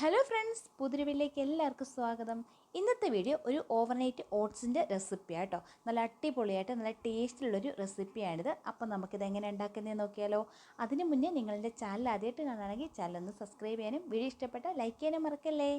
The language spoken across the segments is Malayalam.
ഹലോ ഫ്രണ്ട്സ് പുതിരുവിലേക്ക് എല്ലാവർക്കും സ്വാഗതം. ഇന്നത്തെ വീഡിയോ ഒരു ഓവർനൈറ്റ് ഓട്സിന്റെ റെസിപ്പിയാണ് കേട്ടോ നല്ല അടിപൊളിയായിട്ട് നല്ല ടേസ്റ്റിലുള്ളൊരു റെസിപ്പിയാണിത് അപ്പോൾ നമുക്കിത് എങ്ങനെ ഉണ്ടാക്കുന്നതെന്ന് നോക്കിയാലോ. അതിന് മുന്നേ നിങ്ങളുടെ ചാനൽ ആദ്യമായിട്ട് കാണുകയാണെങ്കിൽ ചാനൽ ഒന്ന് സബ്സ്ക്രൈബ് ചെയ്യാനും വീഡിയോ ഇഷ്ടപ്പെട്ടാൽ ലൈക്ക് ചെയ്യാനും മറക്കല്ലേ?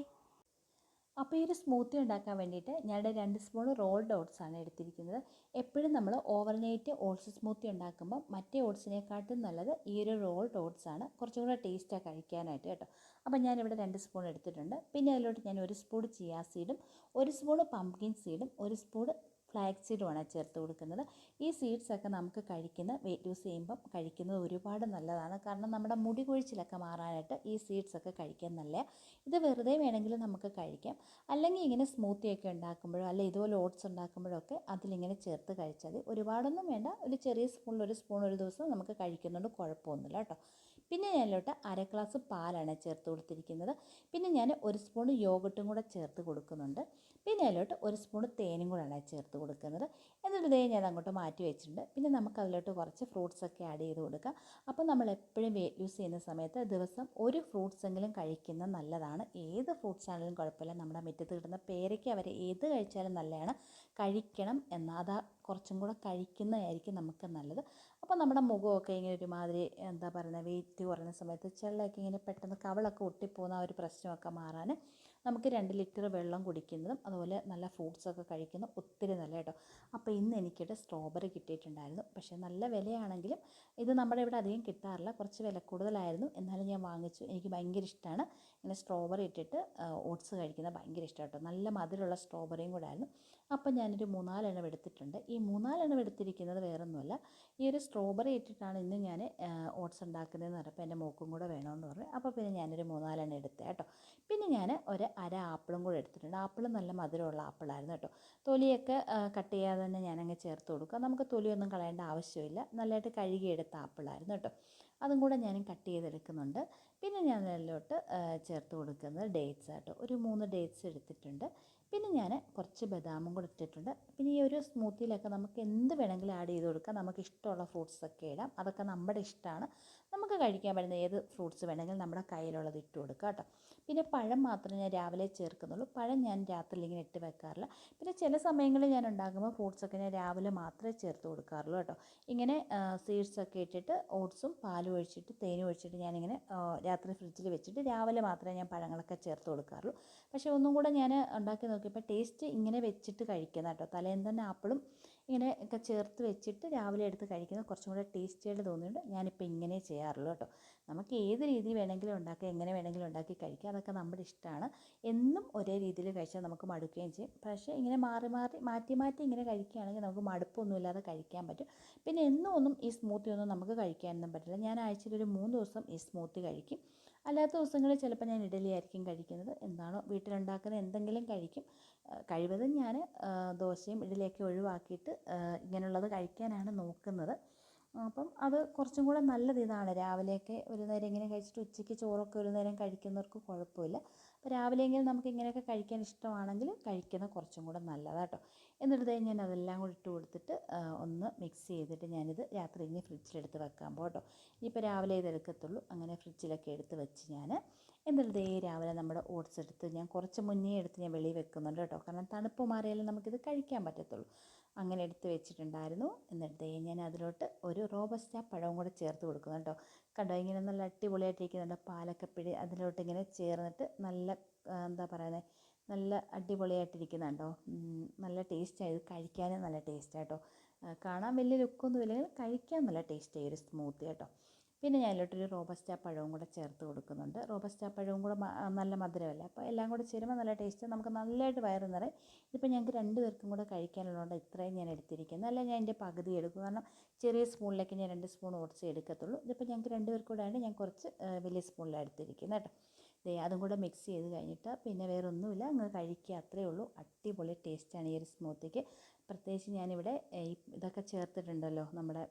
അപ്പോൾ ഈ ഒരു സ്മൂത്തി ഉണ്ടാക്കാൻ വേണ്ടിയിട്ട് ഞാനിവിടെ രണ്ട് സ്പൂൺ റോൾഡ് ഓട്സ് ആണ് എടുത്തിരിക്കുന്നത്. എപ്പോഴും നമ്മൾ ഓവർനൈറ്റ് ഓട്സ് സ്മൂത്തി ഉണ്ടാക്കുമ്പോൾ മറ്റേ ഓട്സിനെക്കാട്ടും നല്ലത് ഈ ഒരു റോൾഡ് ഓട്സ് ആണ്. കുറച്ചും കൂടെ ടേസ്റ്റാണ് കഴിക്കാനായിട്ട് കേട്ടോ. അപ്പോൾ ഞാനിവിടെ രണ്ട് സ്പൂൺ എടുത്തിട്ടുണ്ട്. പിന്നെ അതിലോട്ട് ഞാൻ ഒരു സ്പൂൺ ചിയാ സീഡും ഒരു സ്പൂൺ പംകിൻ സീഡും ഒരു സ്പൂൺ ഫ്ലാക്സ് സീഡുമാണ് ചേർത്ത് കൊടുക്കുന്നത്. ഈ സീഡ്സൊക്കെ നമുക്ക് കഴിക്കുന്ന വെയിറ്റ് ലൂസ് ചെയ്യുമ്പം കഴിക്കുന്നത് ഒരുപാട് നല്ലതാണ്. കാരണം നമ്മുടെ മുടി കൊഴിച്ചിലൊക്കെ മാറാനായിട്ട് ഈ സീഡ്സൊക്കെ കഴിക്കാൻ നല്ല ഇത് വെറുതെ വേണമെങ്കിൽ നമുക്ക് കഴിക്കാം. അല്ലെങ്കിൽ ഇങ്ങനെ സ്മൂത്തിയൊക്കെ ഉണ്ടാക്കുമ്പോഴോ അല്ലെ ഇതുപോലെ ഓട്സ് ഉണ്ടാക്കുമ്പോഴൊക്കെ അതിലിങ്ങനെ ചേർത്ത് കഴിച്ചാൽ ഒരുപാടൊന്നും വേണ്ട. ഒരു ചെറിയ സ്പൂണിൽ ഒരു സ്പൂൺ ഒരു ദിവസം നമുക്ക് കഴിക്കുന്നുണ്ട്. കുഴപ്പമൊന്നുമില്ല കേട്ടോ. പിന്നെ ഞാനിലോട്ട് അര ഗ്ലാസ് പാലാണ് ചേർത്ത് കൊടുത്തിരിക്കുന്നത്. പിന്നെ ഞാൻ ഒരു സ്പൂൺ യോഗട്ടും കൂടെ ചേർത്ത് കൊടുക്കുന്നുണ്ട്. പിന്നെ അതിലോട്ട് ഒരു സ്പൂൺ തേനും കൂടെയാണ് ചേർത്ത് കൊടുക്കുന്നത്. എന്നിട്ട് ഇതേ ഞാൻ അങ്ങോട്ട് മാറ്റി വെച്ചിട്ടുണ്ട്. പിന്നെ നമുക്ക് അതിലോട്ട് കുറച്ച് ഫ്രൂട്ട്സ് ഒക്കെ ആഡ് ചെയ്ത് കൊടുക്കാം. അപ്പോൾ നമ്മൾ എപ്പോഴും ലൂസ് ചെയ്യുന്ന സമയത്ത് ദിവസം ഒരു ഫ്രൂട്ട്സ് എങ്കിലും കഴിക്കുന്നത് നല്ലതാണ്. ഏത് ഫ്രൂട്ട്സ് ആണെങ്കിലും കുഴപ്പമില്ല. നമ്മുടെ മുറ്റത്ത് കിട്ടുന്ന പേരയ്ക്ക് അവർ ഏത് കഴിച്ചാലും നല്ലതാണ്. കഴിക്കണം എന്നാൽ അതാ കുറച്ചും കൂടെ കഴിക്കുന്നതായിരിക്കും നമുക്ക് നല്ലത്. അപ്പോൾ നമ്മുടെ മുഖമൊക്കെ ഇങ്ങനെ ഒരുമാതിരി എന്താ പറയുന്നത് വെയിറ്റ് കുറയുന്ന സമയത്ത് ചെള്ളൊക്കെ ഇങ്ങനെ പെട്ടെന്ന് കവളൊക്കെ ഒട്ടിപ്പോകുന്ന ആ ഒരു പ്രശ്നമൊക്കെ മാറാൻ നമുക്ക് രണ്ട് ലിറ്റർ വെള്ളം കുടിക്കുന്നതും അതുപോലെ നല്ല ഫ്രൂട്ട്സൊക്കെ കഴിക്കുന്നതും ഒത്തിരി നല്ല കേട്ടോ. അപ്പോൾ ഇന്ന് എനിക്കിവിടെ സ്ട്രോബെറി കിട്ടിയിട്ടുണ്ടായിരുന്നു. പക്ഷേ നല്ല വിലയാണെങ്കിലും ഇത് നമ്മുടെ ഇവിടെ അധികം കിട്ടാറില്ല. കുറച്ച് വില കൂടുതലായിരുന്നു. എന്നാലും ഞാൻ വാങ്ങിച്ചു. എനിക്ക് ഭയങ്കര ഇഷ്ടമാണ് ഇങ്ങനെ സ്ട്രോബെറി ഇട്ടിട്ട് ഓട്സ് കഴിക്കുന്നത് ഭയങ്കര ഇഷ്ടം കേട്ടോ. നല്ല മധുരമുള്ള സ്ട്രോബെറിയും കൂടെ ആയിരുന്നു. അപ്പോൾ ഞാനൊരു മൂന്നാലെണ്ണം എടുത്തിട്ടുണ്ട്. ഈ മൂന്നാലെണ്ണം എടുത്തിരിക്കുന്നത് വേറൊന്നുമല്ല. ഈ ഒരു സ്ട്രോബെറി ഇട്ടിട്ടാണ് ഇന്ന് ഞാൻ ഓട്സ് ഉണ്ടാക്കുന്നതെന്ന് പറഞ്ഞപ്പോൾ എന്റെ മോക്കും കൂടെ വേണമെന്ന് പറഞ്ഞു. അപ്പോൾ പിന്നെ ഞാനൊരു മൂന്നാലെണ്ണം എടുത്തേ കേട്ടോ. ഞാൻ ഒരു അര ആപ്പിളും കൂടെ എടുത്തിട്ടുണ്ട്. ആപ്പിളും നല്ല മധുരമുള്ള ആപ്പിളായിരുന്നു കേട്ടോ. തൊലിയൊക്കെ കട്ട് ചെയ്യാതെ തന്നെ ഞാനങ്ങ് ചേർത്ത് കൊടുക്കുക നമുക്ക് തൊലിയൊന്നും കളയേണ്ട ആവശ്യമില്ല. നല്ലതായിട്ട് കഴുകിയെടുത്ത ആപ്പിളായിരുന്നു കേട്ടോ. അതും കൂടെ ഞാൻ കട്ട് ചെയ്തെടുക്കുന്നുണ്ട്. പിന്നെ ഞാൻ അതിലോട്ട് ചേർത്ത് കൊടുക്കുന്നത് ഡേറ്റ്സ് കേട്ടോ ഒരു മൂന്ന് ഡേറ്റ്സ് എടുത്തിട്ടുണ്ട്. പിന്നെ ഞാൻ കുറച്ച് ബദാമും കൂടെ ഇട്ടിട്ടുണ്ട്. പിന്നെ ഈ ഒരു സ്മൂത്തിയിലൊക്കെ നമുക്ക് എന്ത് വേണമെങ്കിലും ആഡ് ചെയ്ത് കൊടുക്കാം. നമുക്ക് ഇഷ്ടമുള്ള ഫ്രൂട്ട്സൊക്കെ ഇടാം. അതൊക്കെ നമ്മുടെ ഇഷ്ടമാണ്. നമുക്ക് കഴിക്കാൻ പറ്റുന്ന ഏത് ഫ്രൂട്ട്സ് വേണമെങ്കിലും നമ്മുടെ കയ്യിലുള്ളത് ഇട്ട് കൊടുക്കുക കേട്ടോ. പിന്നെ പഴം മാത്രമേ ഞാൻ രാവിലെ ചേർക്കുന്നുള്ളൂ. പഴം ഞാൻ രാത്രി ഇങ്ങനെ ഇട്ട് വെക്കാറില്ല. പിന്നെ ചില സമയങ്ങളിൽ ഞാൻ ഉണ്ടാക്കുമ്പോൾ ഫ്രൂട്ട്സൊക്കെ ഞാൻ രാവിലെ മാത്രമേ ചേർത്ത് കൊടുക്കാറുള്ളൂ കേട്ടോ. ഇങ്ങനെ സീഡ്സൊക്കെ ഇട്ടിട്ട് ഓട്സും പാലും ഒഴിച്ചിട്ട് തേനും ഒഴിച്ചിട്ട് ഞാനിങ്ങനെ രാത്രി ഫ്രിഡ്ജിൽ വെച്ചിട്ട് രാവിലെ മാത്രമേ ഞാൻ പഴങ്ങളൊക്കെ ചേർത്ത് കൊടുക്കാറുള്ളൂ. പക്ഷേ ഒന്നും കൂടെ ഞാൻ ഉണ്ടാക്കി നോക്കിയപ്പോൾ ടേസ്റ്റ് ഇങ്ങനെ വെച്ചിട്ട് കഴിക്കുന്ന കേട്ടോ. തലേന്ന് തന്നെ ആപ്പിളും ഇങ്ങനെ ഒക്കെ ചേർത്ത് വെച്ചിട്ട് രാവിലെ എടുത്ത് കഴിക്കുന്നത് കുറച്ചും കൂടെ ടേസ്റ്റിയായിട്ട് തോന്നിയിട്ട് ഞാനിപ്പോൾ ഇങ്ങനെ ചെയ്യാറുള്ളൂ കേട്ടോ. നമുക്ക് ഏത് രീതിയിൽ വേണമെങ്കിലും ഉണ്ടാക്കി എങ്ങനെ വേണമെങ്കിലും ഉണ്ടാക്കി കഴിക്കാം അതൊക്കെ നമ്മുടെ ഇഷ്ടമാണ്. എന്നും ഒരേ രീതിയിൽ കഴിച്ചാൽ നമുക്ക് മടുക്കുകയും ചെയ്യും. പക്ഷേ ഇങ്ങനെ മാറി മാറി മാറ്റി മാറ്റി ഇങ്ങനെ കഴിക്കുകയാണെങ്കിൽ നമുക്ക് മടുപ്പൊന്നുമില്ലാതെ കഴിക്കാൻ പറ്റും. പിന്നെ എന്നും ഒന്നും ഈ സ്മൂത്തി ഒന്നും നമുക്ക് കഴിക്കാനൊന്നും പറ്റില്ല. ഞാൻ ആഴ്ചയിൽ ഒരു മൂന്ന് ദിവസം ഈ സ്മൂത്തി കഴിക്കും. അല്ലാത്ത ദിവസങ്ങളിൽ ചിലപ്പോൾ ഞാൻ ഇഡലി ആയിരിക്കും കഴിക്കുന്നത്. എന്താണോ വീട്ടിലുണ്ടാക്കുന്ന എന്തെങ്കിലും കഴിക്കും. കഴിവതും ഞാൻ ദോശയും ഇഡലിയൊക്കെ ഒഴിവാക്കിയിട്ട് ഇങ്ങനെയുള്ളത് കഴിക്കാനാണ് നോക്കുന്നത്. അപ്പം അത് കുറച്ചും കൂടെ നല്ലത് ഇതാണ്. രാവിലെയൊക്കെ ഒരു നേരം ഇങ്ങനെ കഴിച്ചിട്ട് ഉച്ചയ്ക്ക് ചോറൊക്കെ ഒരു നേരം കഴിക്കുന്നവർക്ക് കുഴപ്പമില്ല. അപ്പോൾ രാവിലെയെങ്കിലും നമുക്ക് ഇങ്ങനെയൊക്കെ കഴിക്കാൻ ഇഷ്ടമാണെങ്കിൽ കഴിക്കുന്നത് കുറച്ചും കൂടെ നല്ലതാണ് കേട്ടോ എന്നിട്ട് ഞാൻ അതെല്ലാം കൂടി ഇട്ട് കൊടുത്തിട്ട് ഒന്ന് മിക്സ് ചെയ്തിട്ട് ഞാനിത് രാത്രി ഇനി ഫ്രിഡ്ജിലെടുത്ത് വെക്കാൻ പോട്ടോ ഇനിയിപ്പോൾ രാവിലെ ഇതെടുക്കത്തുള്ളൂ അങ്ങനെ ഫ്രിഡ്ജിലൊക്കെ എടുത്ത് വെച്ച് ഞാൻ എന്നിട്ട് ഈ രാവിലെ നമ്മുടെ ഓട്സ് എടുത്ത് ഞാൻ കുറച്ച് മുന്നേ എടുത്ത് ഞാൻ വെളിയിൽ വെക്കുന്നുണ്ട് കേട്ടോ കാരണം തണുപ്പ് മാറിയാലും നമുക്കിത് കഴിക്കാൻ പറ്റത്തുള്ളൂ. അങ്ങനെ എടുത്ത് വെച്ചിട്ടുണ്ടായിരുന്നു. എന്നിട്ട് ഞാൻ അതിലോട്ട് ഒരു റോബസ്റ്റ പഴവും കൂടെ ചേർത്ത് കൊടുക്കുന്നു കേട്ടോ. കണ്ടോ? ഇങ്ങനെ നല്ല അടിപൊളിയായിട്ടിരിക്കുന്നുണ്ട് പാലൊക്കെ പിഴി അതിലോട്ട് ഇങ്ങനെ ചേർന്നിട്ട് നല്ല എന്താ പറയുന്നത് നല്ല അടിപൊളിയായിട്ടിരിക്കുന്നുണ്ടോ നല്ല ടേസ്റ്റ് ഇത് കഴിക്കാനും നല്ല ടേസ്റ്റ് കേട്ടോ. കാണാൻ വലിയ ലുക്കൊന്നും ഇല്ലെങ്കിൽ കഴിക്കാൻ നല്ല ടേസ്റ്റായി ഒരു സ്മൂത്തി കേട്ടോ പിന്നെ ഞാൻ അതിലോട്ടൊരു റോബസ്റ്റ പഴവും കൂടെ ചേർത്ത് കൊടുക്കുന്നുണ്ട്. റോബസ്റ്റ പഴവും കൂടെ നല്ല മധുരമല്ല? അപ്പോൾ എല്ലാം കൂടെ ചേരുമ്പോൾ നല്ല ടേസ്റ്റ് നമുക്ക് നല്ലതായിട്ട് വയറ് നിറയും. ഇതിപ്പോൾ ഞങ്ങൾക്ക് രണ്ട് പേർക്കും കൂടെ കഴിക്കാനുള്ളതുകൊണ്ട് ഇത്രയും ഞാൻ എടുത്തിരിക്കുന്നത് അല്ല ഞാൻ എന്റെ പകുതി എടുക്കും. കാരണം ചെറിയ സ്പൂണിലേക്ക് ഞാൻ രണ്ട് സ്പൂൺ ഓട്സ് എടുക്കത്തുള്ളൂ. ഇതിപ്പോൾ ഞങ്ങൾക്ക് രണ്ട് പേർക്കും കൂടെ ആയതുകൊണ്ട് ഞാൻ കുറച്ച് വലിയ സ്പൂണിലാണ് എടുത്തിരിക്കുന്നത് കേട്ടോ. ദേ അതും കൂടെ മിക്സ് ചെയ്ത് കഴിഞ്ഞിട്ട് പിന്നെ വേറെ ഒന്നുമില്ല അങ്ങ് കഴിക്കുക അത്രയേ ഉള്ളൂ. അടിപൊളി ടേസ്റ്റാണ് ഈ ഒരു സ്മൂത്തിക്ക്. പ്രത്യേകിച്ച് ഞാനിവിടെ ഇതൊക്കെ ചേർത്തിട്ടുണ്ടല്ലോ നമ്മുടെ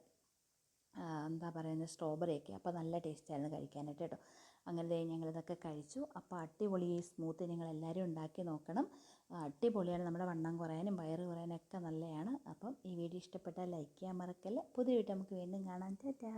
എന്താ പറയുന്നത് സ്ട്രോബെറിയൊക്കെ അപ്പോൾ നല്ല ടേസ്റ്റായിരുന്നു കഴിക്കാനായിട്ട് കേട്ടോ. അങ്ങനെ ഞങ്ങളിതൊക്കെ കഴിച്ചു. അപ്പോൾ അടിപൊളി ഈ സ്മൂത്ത് നിങ്ങൾ എല്ലാവരും ഉണ്ടാക്കി നോക്കണം. അടിപൊളിയാണ്. നമ്മുടെ വണ്ണം കുറയാനും വയറ് കുറയാനൊക്കെ നല്ലതാണ്. അപ്പം ഈ വീഡിയോ ഇഷ്ടപ്പെട്ടാൽ ലൈക്ക് ചെയ്യാൻ മറക്കല്ല. പുതിയ വീഡിയോ നമുക്ക് വീണ്ടും കാണാം. ടാറ്റാ.